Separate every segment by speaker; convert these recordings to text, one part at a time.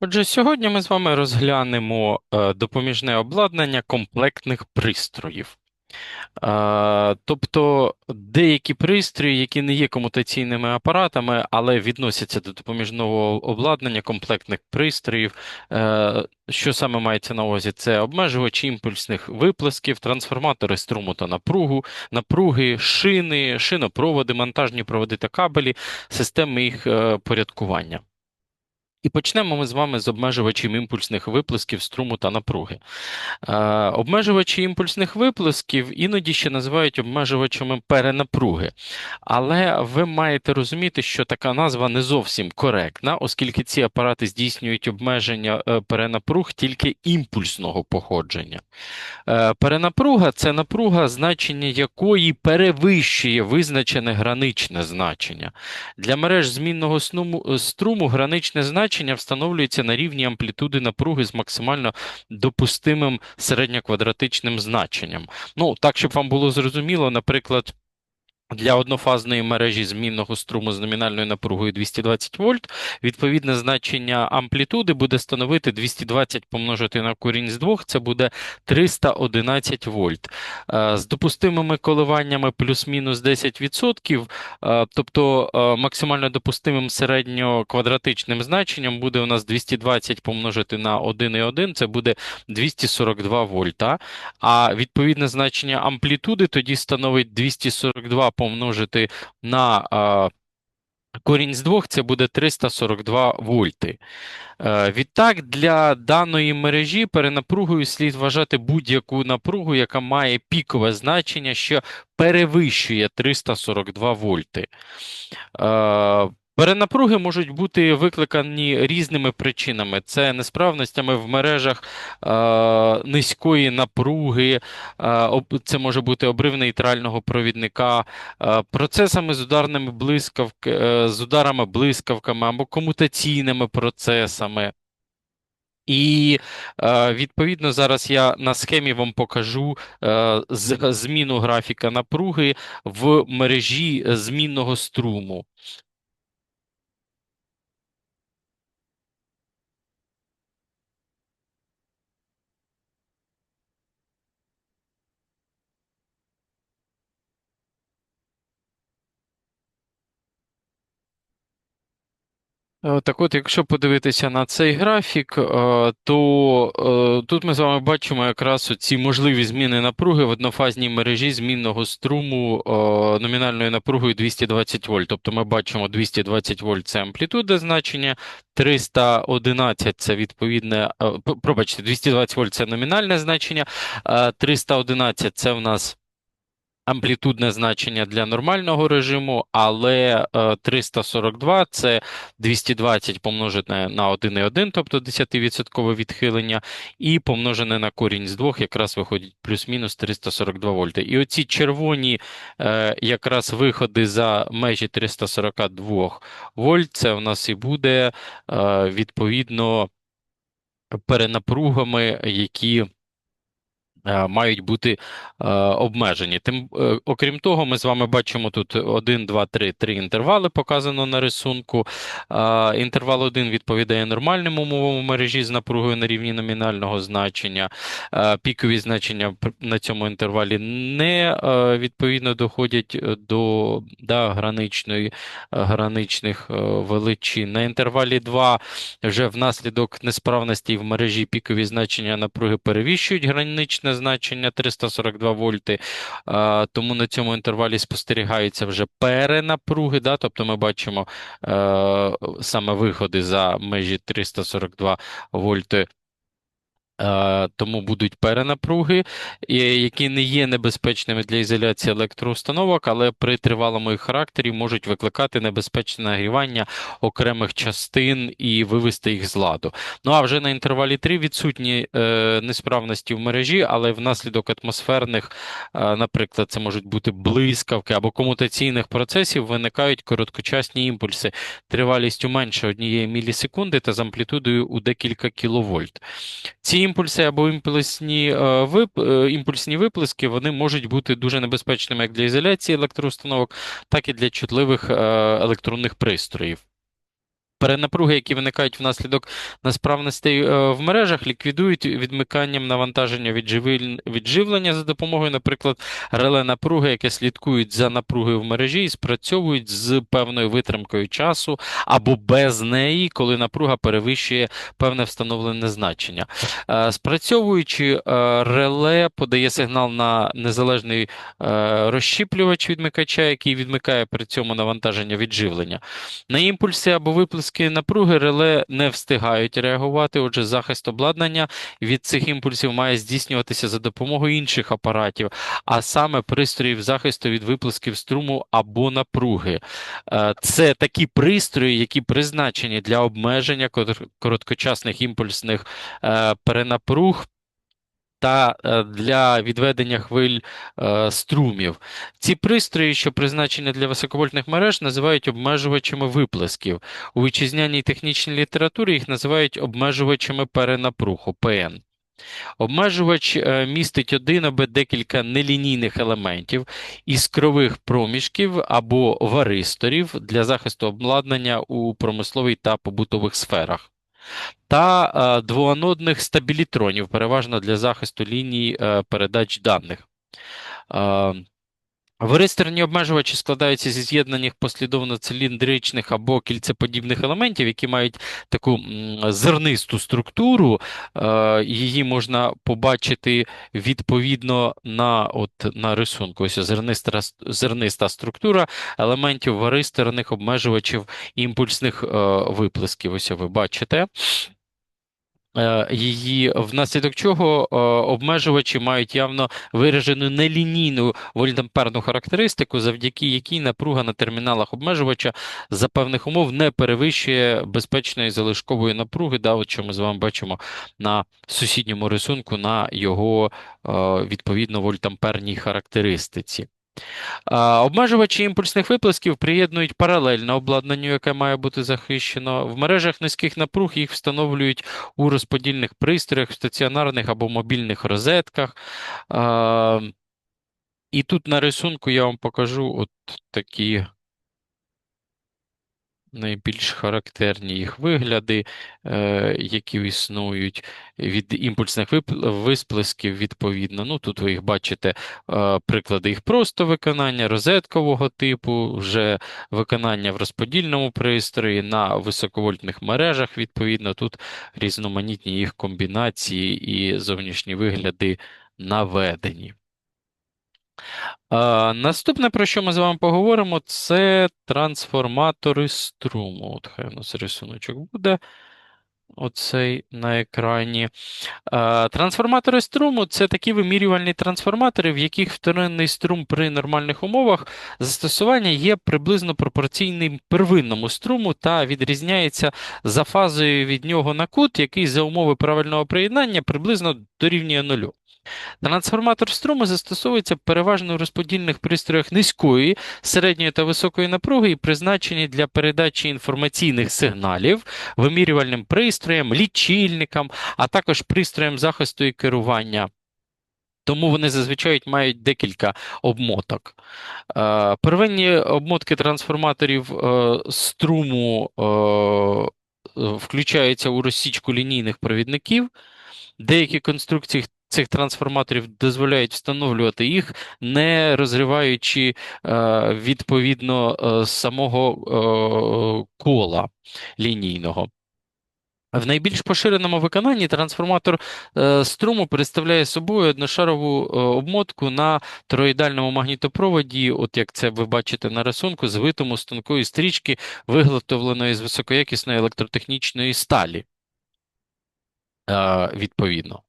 Speaker 1: Отже, сьогодні ми з вами розглянемо е, допоміжне обладнання комплектних пристроїв. Е, Тобто деякі пристрої, які не є комутаційними апаратами, але відносяться до допоміжного обладнання комплектних пристроїв. Е, Що саме мається на увазі? Це обмежувачі імпульсних виплесків, трансформатори струму та напругу, напруги, шини, шинопроводи, монтажні проводи та кабелі, системи їх порядкування. І почнемо ми з вами з обмежувачів імпульсних виплесків струму та напруги. Е, обмежувачі імпульсних виплесків іноді ще називають обмежувачами перенапруги. Але ви маєте розуміти, що така назва не зовсім коректна, оскільки ці апарати здійснюють обмеження е, перенапруг тільки імпульсного походження. Е, Перенапруга це напруга, значення якої перевищує визначене граничне значення. Для мереж змінного струму граничне значення встановлюється на рівні амплітуди напруги з максимально допустимим середньоквадратичним значенням. Ну, так, щоб вам було зрозуміло, наприклад. Для однофазної мережі змінного струму з номінальною напругою 220 вольт відповідне значення амплітуди буде становити 220 помножити на корінь з 2, це буде 311 вольт. Е, З допустимими коливаннями плюс-мінус 10%, е, тобто е, максимально допустимим середньоквадратичним значенням буде у нас 220 помножити на 1,1, це буде 242 вольта. А відповідне значення амплітуди тоді становить 242 помножити на а, корінь з 2, це буде 342 вольти. Е, Відтак, для даної мережі перенапругою слід вважати будь-яку напругу, яка має пікове значення, що перевищує 342 вольти. Перенапруги можуть бути викликані різними причинами. Це несправностями в мережах е, низької напруги, е, це може бути обрив нейтрального провідника, е, процесами з ударними блискавки, е, з ударами блискавками або комутаційними процесами. І е, відповідно зараз я на схемі вам покажу е, зміну графіка напруги в мережі змінного струму. Так от, якщо подивитися на цей графік, е, то е, тут ми з вами бачимо якраз ці можливі зміни напруги в однофазній мережі змінного струму е, номінальною напругою 220 вольт. Тобто ми бачимо 220 вольт це амплітуда значення, 311 це відповідне, е, пробачте, 220 вольт це номінальне значення, е, 311 це в нас амплітудне значення для нормального режиму, але е, 342 це 220 помножене на 1,1, тобто 10% відхилення, і помножене на корінь з 2, якраз виходить плюс-мінус 342 вольти. І оці червоні е, якраз виходи за межі 342 вольт, це в нас і буде е, відповідно перенапругами, які е, мають бути е, обмежені. Тим, е, окрім того, ми з вами бачимо тут 1, 2, 3, 3 інтервали показано на рисунку. Е, Інтервал 1 відповідає нормальним умовам мережі з напругою на рівні номінального значення. Е, Пікові значення на цьому інтервалі не е, відповідно доходять е, до да, граничної, е, граничних е, величин. На інтервалі 2 вже внаслідок несправностей в мережі пікові значення напруги перевищують граничне значення 342 вольти, тому на цьому інтервалі спостерігаються вже перенапруги, да, тобто ми бачимо е, саме виходи за межі 342 вольти. Е, Тому будуть перенапруги, які не є небезпечними для ізоляції електроустановок, але при тривалому їх характері можуть викликати небезпечне нагрівання окремих частин і вивести їх з ладу. Ну а вже на інтервалі 3 відсутні е, несправності в мережі, але внаслідок атмосферних, е, наприклад, це можуть бути блискавки або комутаційних процесів, виникають короткочасні імпульси тривалістю менше однієї мілісекунди та з амплітудою у декілька кіловольт. Ці імпульси або імпульсні, е, вип... е, імпульсні виплески вони можуть бути дуже небезпечними як для ізоляції електроустановок, так і для чутливих е, електронних пристроїв. Перенапруги, які виникають внаслідок несправностей е, в мережах, ліквідують відмиканням навантаження від живлення за допомогою, наприклад, реле напруги, яке слідкують за напругою в мережі і спрацьовують з певною витримкою часу або без неї, коли напруга перевищує певне встановлене значення. Е, Спрацьовуючи, е, реле подає сигнал на незалежний розщіплювач відмикача, який відмикає при цьому навантаження від живлення. На імпульси або виплески напруги реле не встигають реагувати, отже, захист обладнання від цих імпульсів має здійснюватися за допомогою інших апаратів, а саме пристроїв захисту від виплесків струму або напруги. Е, Це такі пристрої, які призначені для обмеження короткочасних імпульсних е, перенапруг. Та е, для відведення хвиль е, струмів. Ці пристрої, що призначені для високовольтних мереж, називають обмежувачами виплесків. У вітчизняній технічній літературі їх називають обмежувачами перенапруг ОПН. Обмежувач е, містить один або декілька нелінійних елементів, іскрових проміжків або варисторів для захисту обладнання у промисловій та побутових сферах. Та е, двоанодних стабілітронів, переважно для захисту ліній е, передач даних. Варисторні обмежувачі складаються зі з'єднаних послідовно циліндричних або кільцеподібних елементів, які мають таку зернисту структуру. Е, Її можна побачити відповідно на, от, на рисунку. Ось зерниста, зерниста структура елементів варисторних обмежувачів імпульсних е, виплесків. Ось ви бачите. Е, Її внаслідок чого е, обмежувачі мають явно виражену нелінійну вольтамперну характеристику, завдяки якій напруга на терміналах обмежувача за певних умов не перевищує безпечної залишкової напруги, да, от що ми з вами бачимо на сусідньому рисунку на його е, відповідно вольтамперній характеристиці. Обмежувачі імпульсних виплесків приєднують паралельно обладнанню, яке має бути захищено. В мережах низьких напруг їх встановлюють у розподільних пристроях, в стаціонарних або мобільних розетках. І тут на рисунку я вам покажу от такі найбільш характерні їх вигляди, е, які існують від імпульсних висплесків, відповідно. Ну, тут ви їх бачите, е, приклади їх просто виконання, розеткового типу, вже виконання в розподільному пристрої, на високовольтних мережах, відповідно, тут різноманітні їх комбінації і зовнішні вигляди наведені. Наступне, про що ми з вами поговоримо, це трансформатори струму. От хай у нас рисуночок буде. Оцей на екрані. Трансформатори струму це такі вимірювальні трансформатори, в яких вторинний струм при нормальних умовах застосування є приблизно пропорційним первинному струму та відрізняється за фазою від нього на кут, який за умови правильного приєднання приблизно дорівнює нулю. Трансформатор струму застосовується переважно у розподільних пристроях низької, середньої та високої напруги і призначені для передачі інформаційних сигналів, вимірювальним пристроям, лічильникам, а також пристроям захисту і керування. Тому вони зазвичай мають декілька обмоток. Е, Первинні обмотки трансформаторів е, струму е, включаються у розсічку лінійних провідників. Деякі конструкції цих трансформаторів дозволяють встановлювати їх, не розриваючи е, відповідно е, самого е, кола лінійного. В найбільш поширеному виконанні трансформатор струму представляє собою одношарову обмотку на тороїдальному магнітопроводі, от як це ви бачите на рисунку, звитому з тонкої стрічки, виготовленої з високоякісної електротехнічної сталі. Відповідно.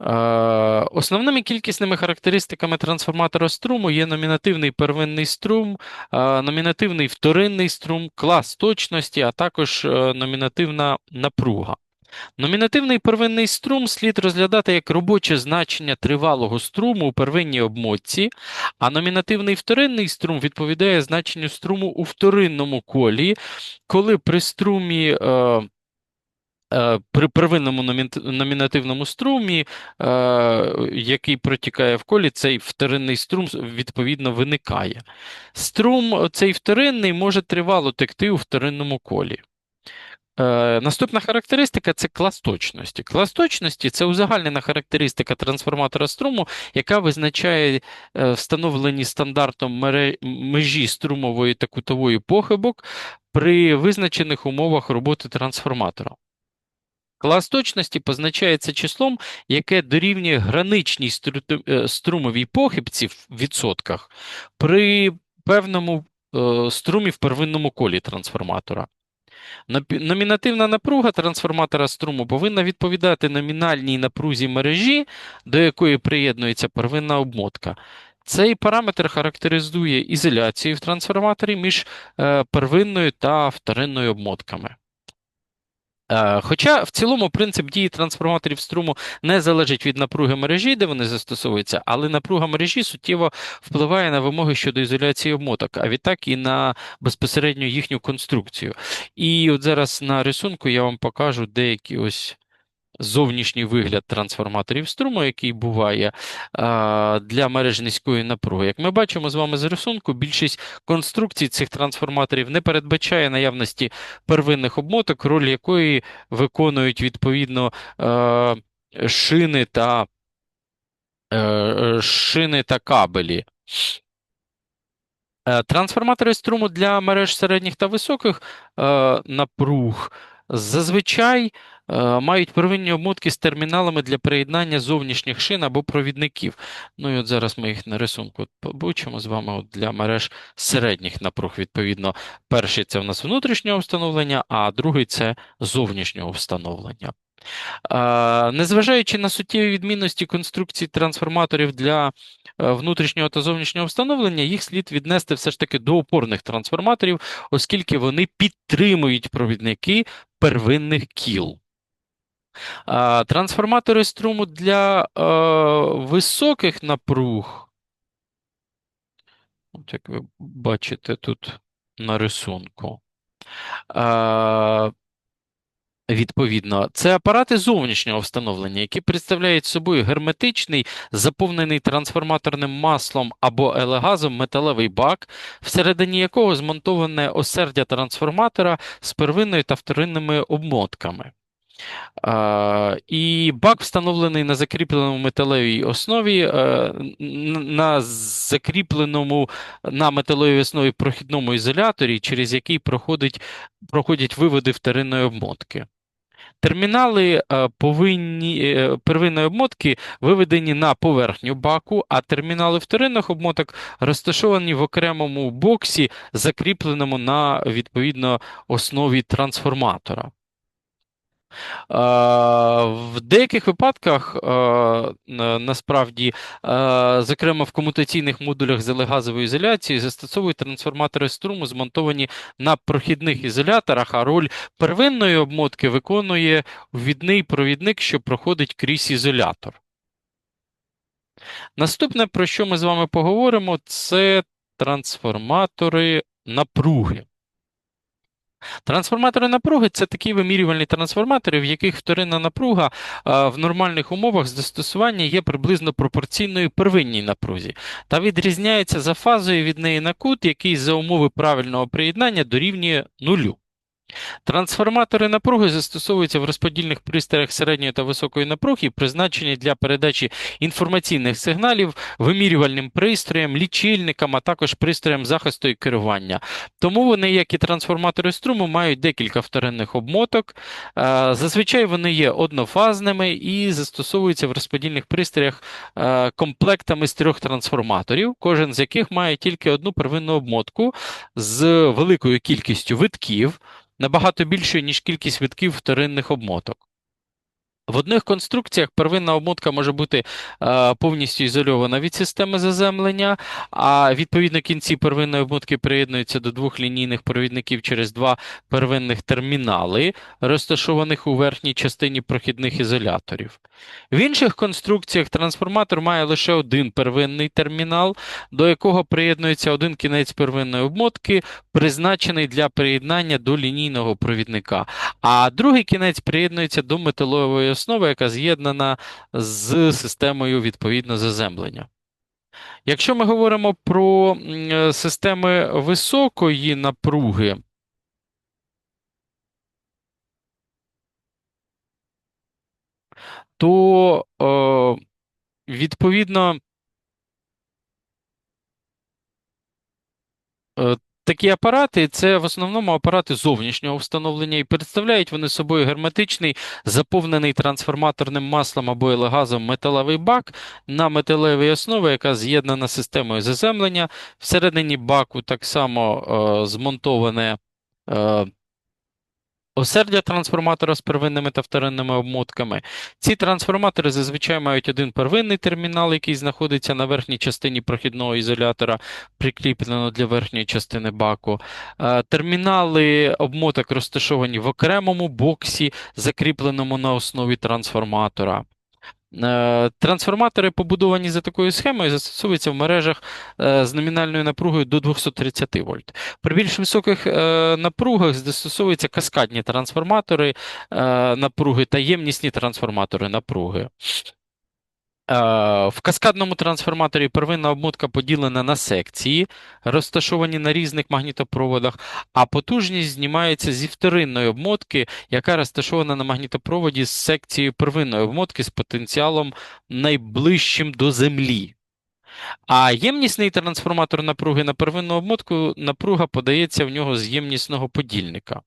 Speaker 1: Е, Основними кількісними характеристиками трансформатора струму є номінативний первинний струм, е, номінативний вторинний струм, клас точності, а також е, номінативна напруга. Номінативний первинний струм слід розглядати як робоче значення тривалого струму у первинній обмотці, а номінативний вторинний струм відповідає значенню струму у вторинному колі, коли при струмі при первинному номінативному струмі, е, який протікає в колі, цей вторинний струм відповідно виникає. Струм цей вторинний може тривало текти у вторинному колі. Е, Наступна характеристика це клас точності. Клас точності це узагальнена характеристика трансформатора струму, яка визначає е, встановлені стандартом межі струмової та кутової похибок при визначених умовах роботи трансформатора. Клас точності позначається числом, яке дорівнює граничній е, струмовій похибці в відсотках при певному е, струмі в первинному колі трансформатора. Номінативна напруга трансформатора струму повинна відповідати номінальній напрузі мережі, до якої приєднується первинна обмотка. Цей параметр характеризує ізоляцію в трансформаторі між е, первинною та вторинною обмотками. Е, Хоча в цілому принцип дії трансформаторів струму не залежить від напруги мережі, де вони застосовуються, але напруга мережі суттєво впливає на вимоги щодо ізоляції обмоток, а відтак і на безпосередньо їхню конструкцію. І от зараз на рисунку я вам покажу деякі ось зовнішній вигляд трансформаторів струму, який буває для мереж низької напруги. Як ми бачимо з вами з рисунку, більшість конструкцій цих трансформаторів не передбачає наявності первинних обмоток, роль якої виконують відповідно е, шини та, е, шини та кабелі. Е, Трансформатори струму для мереж середніх та високих напруг зазвичай мають первинні обмотки з терміналами для приєднання зовнішніх шин або провідників. Ну і от зараз ми їх на рисунку побачимо з вами от для мереж середніх напруг. Відповідно, перший це в нас внутрішнього встановлення, а другий це зовнішнього встановлення. Е, Незважаючи на суттєві відмінності конструкції трансформаторів для е, внутрішнього та зовнішнього встановлення, їх слід віднести все ж таки до опорних трансформаторів, оскільки вони підтримують провідники первинних кіл. Трансформатори струму для е, високих напруг, от як ви бачите тут на рисунку, е, Відповідно, це апарати зовнішнього встановлення, які представляють собою герметичний, заповнений трансформаторним маслом або елегазом металевий бак, всередині якого змонтоване осердя трансформатора з первинною та вторинними обмотками. І бак встановлений на закріпленому металевій основі, е, на закріпленому на металевій основі прохідному ізоляторі, через який проходить, проходять виводи вторинної обмотки. Термінали е, повинні е, первинної обмотки виведені на поверхню баку, а термінали вторинних обмоток розташовані в окремому боксі, закріпленому на відповідно основі трансформатора. Е, В деяких випадках, е, насправді, е, зокрема в комутаційних модулях з елегазовою ізоляцією, застосовують трансформатори струму, змонтовані на прохідних ізоляторах, а роль первинної обмотки виконує ввідний провідник, що проходить крізь ізолятор. Наступне, про що ми з вами поговоримо, це трансформатори напруги. Трансформатори напруги це такі вимірювальні трансформатори, в яких вторинна напруга в нормальних умовах застосування є приблизно пропорційною первинній напрузі та відрізняється за фазою від неї на кут, який за умови правильного приєднання дорівнює нулю. Трансформатори напруги застосовуються в розподільних пристроях середньої та високої напруги, призначені для передачі інформаційних сигналів вимірювальним пристроям, лічильникам, а також пристроям захисту і керування. Тому вони, як і трансформатори струму, мають декілька вторинних обмоток. Е, Зазвичай вони є однофазними і застосовуються в розподільних пристроях е, комплектами з трьох трансформаторів, кожен з яких має тільки одну первинну обмотку з великою кількістю витків набагато більшою, ніж кількість витків вторинних обмоток. В одних конструкціях первинна обмотка може бути е, повністю ізольована від системи заземлення, а відповідно кінці первинної обмотки приєднуються до двох лінійних провідників через два первинних термінали, розташованих у верхній частині прохідних ізоляторів. В інших конструкціях трансформатор має лише один первинний термінал, до якого приєднується один кінець первинної обмотки, призначений для приєднання до лінійного провідника, а другий кінець приєднується до металової основи, яка з'єднана з системою відповідно заземлення. Якщо ми говоримо про е, системи високої напруги, то відповідно е, Такі апарати це в основному апарати зовнішнього встановлення, і представляють вони собою герметичний заповнений трансформаторним маслом або елегазом металевий бак на металевій основі, яка з'єднана системою заземлення. Всередині баку так само е, змонтоване. Е, Осердя трансформатора з первинними та вторинними обмотками. Ці трансформатори зазвичай мають один первинний термінал, який знаходиться на верхній частині прохідного ізолятора, прикріплено для верхньої частини баку. Е, термінали обмоток розташовані в окремому боксі, закріпленому на основі трансформатора. Е, трансформатори, побудовані за такою схемою, застосовуються в мережах е, з номінальною напругою до 230 вольт. При більш високих е, напругах застосовуються каскадні трансформатори напруги та ємнісні трансформатори напруги. Е, в каскадному трансформаторі первинна обмотка поділена на секції, розташовані на різних магнітопроводах, а потужність знімається зі вторинної обмотки, яка розташована на магнітопроводі з секцією первинної обмотки з потенціалом найближчим до землі. А ємнісний трансформатор напруги на первинну обмотку напруга подається в нього з ємнісного подільника.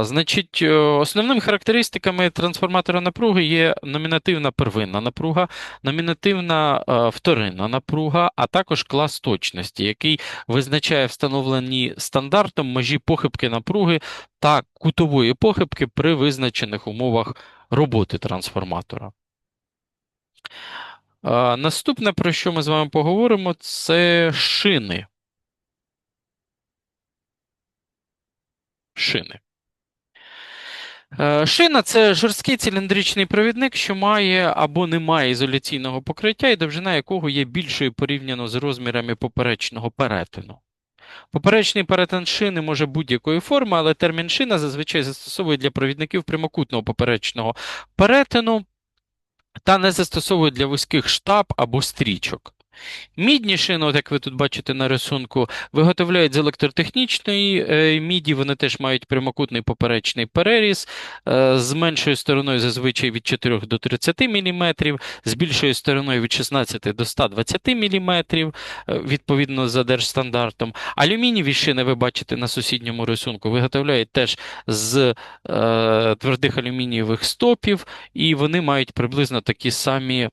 Speaker 1: Значить, е, основними характеристиками трансформатора напруги є номінативна первинна напруга, номінативна вторинна напруга, а також клас точності, який визначає встановлені стандартом межі похибки напруги та кутової похибки при визначених умовах роботи трансформатора. Наступне, про що ми з вами поговоримо, це шини. Шини. Е, шина це жорсткий циліндричний провідник, що має або не має ізоляційного покриття, і довжина якого є більшою порівняно з розмірами поперечного перетину. Поперечний перетин шини може будь-якої форми, але термін шина зазвичай застосовують для провідників прямокутного поперечного перетину та не застосовують для вузьких штаб або стрічок. Мідні шини, от як ви тут бачите на рисунку, виготовляють з електротехнічної е, міді, вони теж мають прямокутний поперечний переріз, е, з меншою стороною зазвичай від 4 до 30 мм, з більшою стороною від 16 до 120 мм, е, відповідно за держстандартом. Алюмінієві шини, ви бачите на сусідньому рисунку, виготовляють теж з е, твердих алюмінієвих стопів, і вони мають приблизно такі самі.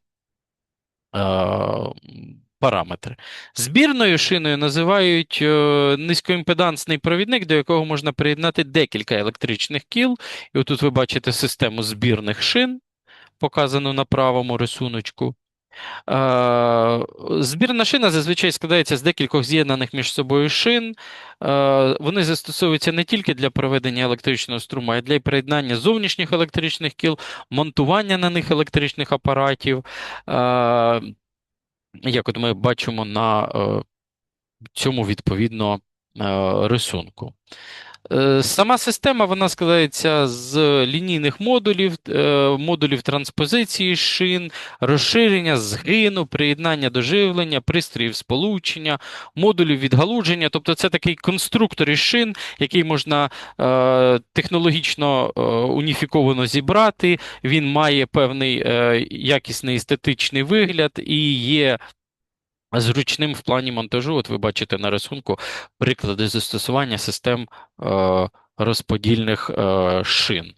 Speaker 1: Параметри. Збірною шиною називають низькоімпедансний провідник, до якого можна приєднати декілька електричних кіл. І отут ви бачите систему збірних шин, показану на правому рисуночку. Збірна шина зазвичай складається з декількох з'єднаних між собою шин. Вони застосовуються не тільки для проведення електричного струму, а й для приєднання зовнішніх електричних кіл, монтування на них електричних апаратів. Як от ми бачимо на е, цьому відповідно е, рисунку. Е, сама система вона складається з лінійних модулів, е, модулів транспозиції шин, розширення, згину, приєднання до живлення, пристроїв сполучення, модулів відгалудження. Тобто це такий конструктор із шин, який можна е, технологічно уніфіковано зібрати. Він має певний якісний естетичний вигляд і є Зручним в плані монтажу, от ви бачите на рисунку приклади застосування систем е, розподільних е, шин.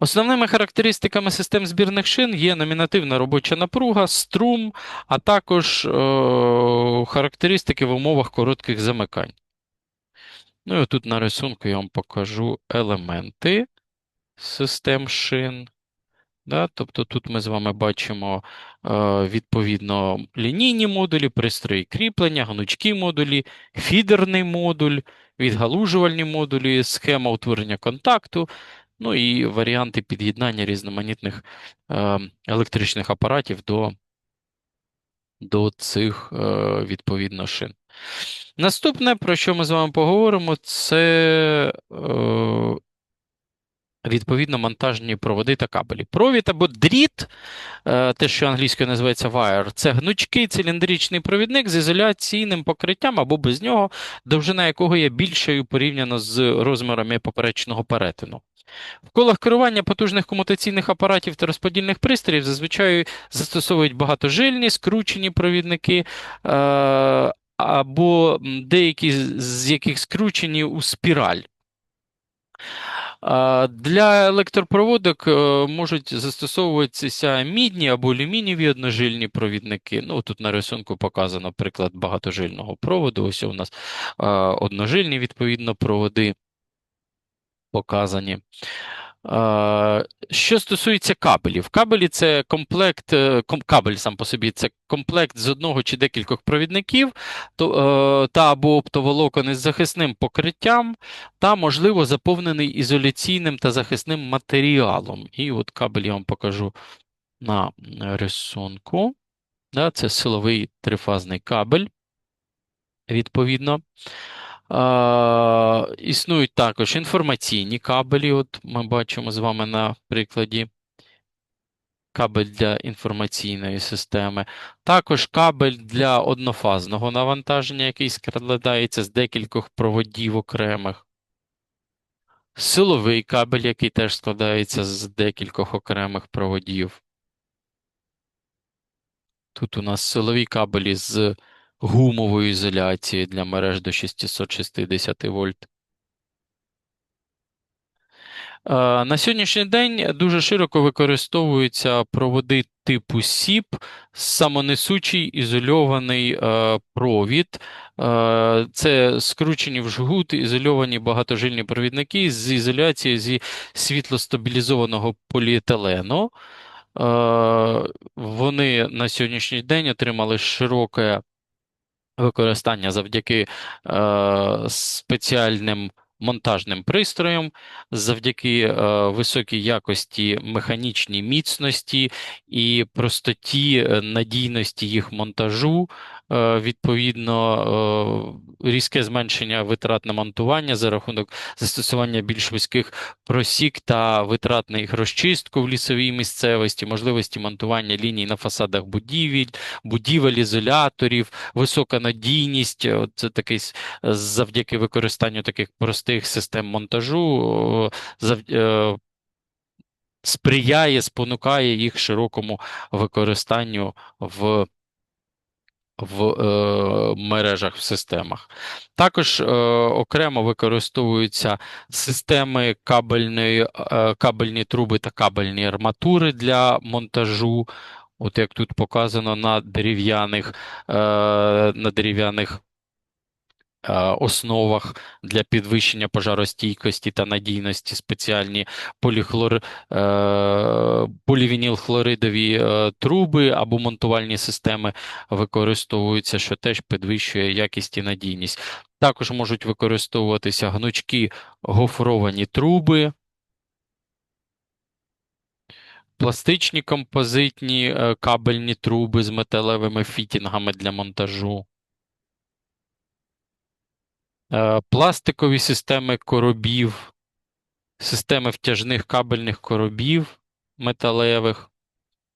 Speaker 1: Основними характеристиками систем збірних шин є номінативна робоча напруга, струм, а також е, характеристики в умовах коротких замикань. Ну і тут на рисунку я вам покажу елементи систем шин. Да? Тобто тут ми з вами бачимо е, відповідно лінійні модулі, пристрої кріплення, гнучкі модулі, фідерний модуль, відгалужувальні модулі, схема утворення контакту, ну і варіанти під'єднання різноманітних е, електричних апаратів до, до цих е, відповідно шин. Наступне, про що ми з вами поговоримо, це відповідно монтажні проводи та кабелі. Провід або дріт, е, те, що англійською називається wire, це гнучкий циліндричний провідник з ізоляційним покриттям або без нього, довжина якого є більшою порівняно з розмірами поперечного перетину. В колах керування потужних комутаційних апаратів та розподільних пристроїв зазвичай застосовують багатожильні, скручені провідники, е, або деякі з яких скручені у спіраль. Для електропроводок е, можуть застосовуватися мідні або алюмінієві одножильні провідники. Ну, Тут на рисунку показано приклад багатожильного проводу. Ось у нас одножильні відповідно проводи показані. Що стосується кабелів, кабелі це комплект, е, кабель сам по собі це комплект з одного чи декількох провідників е, та або оптоволокон із захисним покриттям, та, можливо, заповнений ізоляційним та захисним матеріалом. І от кабель я вам покажу на рисунку. Це силовий трифазний кабель, відповідно. Існують також інформаційні кабелі. От ми бачимо з вами на прикладі кабель для інформаційної системи. Також кабель для однофазного навантаження, який складається з декількох проводів окремих. Силовий кабель, який теж складається з декількох окремих проводів. Тут у нас силові кабелі з гумової ізоляції для мереж до 660 вольт. На сьогоднішній день дуже широко використовуються проводи типу СІП, самонесучий ізольований е, провід. Е, це скручені в жгут, ізольовані багатожильні провідники з ізоляцією зі світлостабілізованого поліетилену. Е, вони на сьогоднішній день отримали широке використання завдяки е, спеціальним монтажним пристроєм, завдяки е, високій якості механічній міцності і простоті е, надійності їх монтажу, відповідно, е, різке зменшення витрат на монтування за рахунок застосування більш вузьких просік та витрат на їх розчистку в лісовій місцевості, можливості монтування ліній на фасадах будівель, будівель, ізоляторів, висока надійність. Це такий завдяки використанню таких простих систем монтажу е, сприяє, спонукає їх широкому використанню в в е, мережах в системах. Також е, окремо використовуються системи кабельної, е, кабельні труби та кабельні арматури для монтажу. От як тут показано на дерев'яних е, на дерев'яних основах для підвищення пожаростійкості та надійності спеціальні поліхлор... Е, полівінілхлоридові е, труби або монтувальні системи використовуються, що теж підвищує якість і надійність. Також можуть використовуватися гнучкі гофровані труби. Пластичні композитні кабельні труби з металевими фітінгами для монтажу. Е, пластикові системи коробів, системи втяжних кабельних коробів металевих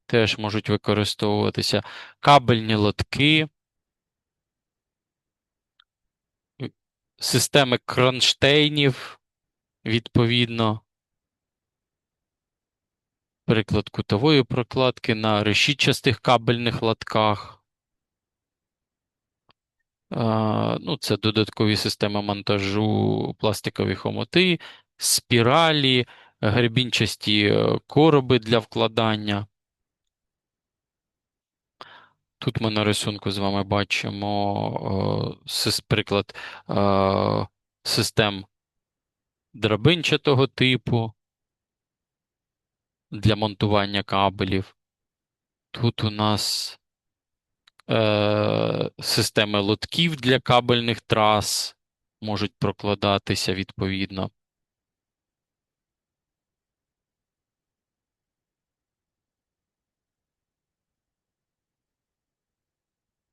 Speaker 1: теж можуть використовуватися, кабельні лотки, системи кронштейнів, відповідно, приклад кутової прокладки на решітчастих кабельних лотках. Ну, Це додаткові системи монтажу, пластикові хомоти, спіралі, гребінчасті е, короби для вкладання. Тут ми на рисунку з вами бачимо е, приклад е, систем драбинчатого типу для монтування кабелів. Тут у нас е, системи лотків для кабельних трас можуть прокладатися відповідно.